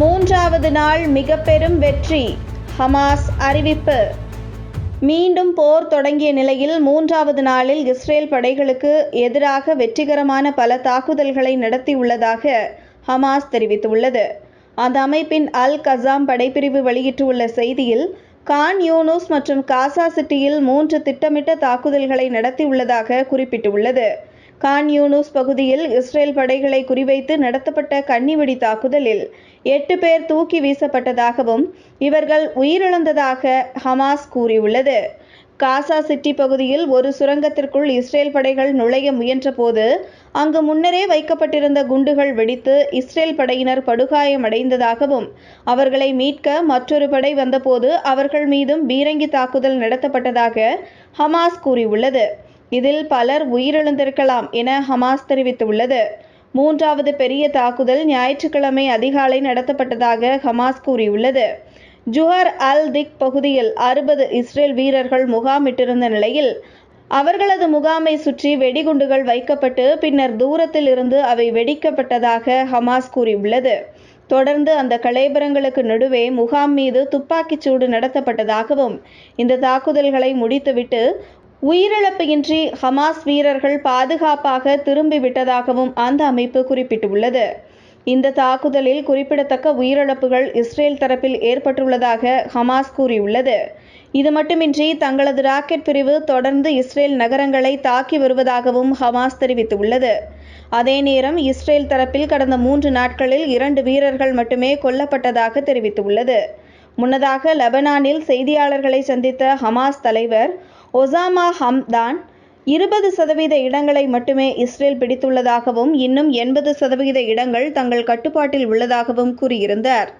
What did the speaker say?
மூன்றாவது நாள் மிக பெரும் வெற்றி. ஹமாஸ் அறிவிப்பு. மீண்டும் போர் தொடங்கிய நிலையில் மூன்றாவது நாளில் இஸ்ரேல் படைகளுக்கு எதிராக வெற்றிகரமான பல தாக்குதல்களை நடத்தியுள்ளதாக ஹமாஸ் தெரிவித்துள்ளது. அந்த அமைப்பின் அல் கசாம் படைப்பிரிவு வெளியிட்டுள்ள செய்தியில் கான் யூனூஸ் மற்றும் காசா சிட்டியில் மூன்று திட்டமிட்ட தாக்குதல்களை நடத்தியுள்ளதாக குறிப்பிட்டுள்ளது. கான் யூனூஸ் பகுதியில் இஸ்ரேல் படைகளை குறிவைத்து நடத்தப்பட்ட கன்னிவெடி தாக்குதலில் எட்டு பேர் தூக்கி வீசப்பட்டதாகவும் இவர்கள் உயிரிழந்ததாக ஹமாஸ் கூறியுள்ளது. காசா சிட்டி பகுதியில் ஒரு சுரங்கத்திற்குள் இஸ்ரேல் படைகள் நுழைய முயன்றபோது அங்கு முன்னரே வைக்கப்பட்டிருந்த குண்டுகள் வெடித்து இஸ்ரேல் படையினர் படுகாயமடைந்ததாகவும் அவர்களை மீட்க மற்றொரு படை வந்தபோது அவர்கள் மீதும் பீரங்கி தாக்குதல் நடத்தப்பட்டதாக ஹமாஸ் கூறியுள்ளது. இதில் பலர் உயிரிழந்திருக்கலாம் என ஹமாஸ் தெரிவித்துள்ளது. மூன்றாவது பெரிய தாக்குதல் ஞாயிற்றுக்கிழமை அதிகாலை நடத்தப்பட்டதாக ஹமாஸ் கூறியுள்ளது. ஜுஹர் அல் திக் பகுதியில் அறுபது இஸ்ரேல் வீரர்கள் முகாமிட்டிருந்த நிலையில் அவர்களது முகாமை சுற்றி வெடிகுண்டுகள் வைக்கப்பட்டு பின்னர் தூரத்தில் இருந்து அவை வெடிக்கப்பட்டதாக ஹமாஸ் கூறியுள்ளது. தொடர்ந்து அந்த கலைபரங்களுக்கு நடுவே முகாம் மீது துப்பாக்கிச் சூடு நடத்தப்பட்டதாகவும் இந்த தாக்குதல்களை முடித்துவிட்டு உயிரிழப்பு இன்றி ஹமாஸ் வீரர்கள் பாதுகாப்பாக திரும்பிவிட்டதாகவும் அந்த அமைப்பு குறிப்பிட்டுள்ளது. இந்த தாக்குதலில் குறிப்பிடத்தக்க உயிரிழப்புகள் இஸ்ரேல் தரப்பில் ஏற்பட்டுள்ளதாக ஹமாஸ் கூறியுள்ளது. இது மட்டுமின்றி தங்களது ராக்கெட் பிரிவு தொடர்ந்து இஸ்ரேல் நகரங்களை தாக்கி வருவதாகவும் ஹமாஸ் தெரிவித்துள்ளது. அதே நேரம் இஸ்ரேல் தரப்பில் கடந்த மூன்று நாட்களில் இரண்டு வீரர்கள் மட்டுமே கொல்லப்பட்டதாக தெரிவித்துள்ளது. முன்னதாக லெபனானில் செய்தியாளர்களை சந்தித்த ஹமாஸ் தலைவர் ஒசாமா ஹம்தான் இருபது சதவீத இடங்களை மட்டுமே இஸ்ரேல் பிடித்துள்ளதாகவும் இன்னும் எண்பது சதவீத இடங்கள் தங்கள் கட்டுப்பாட்டில் உள்ளதாகவும் கூறியிருந்தார்.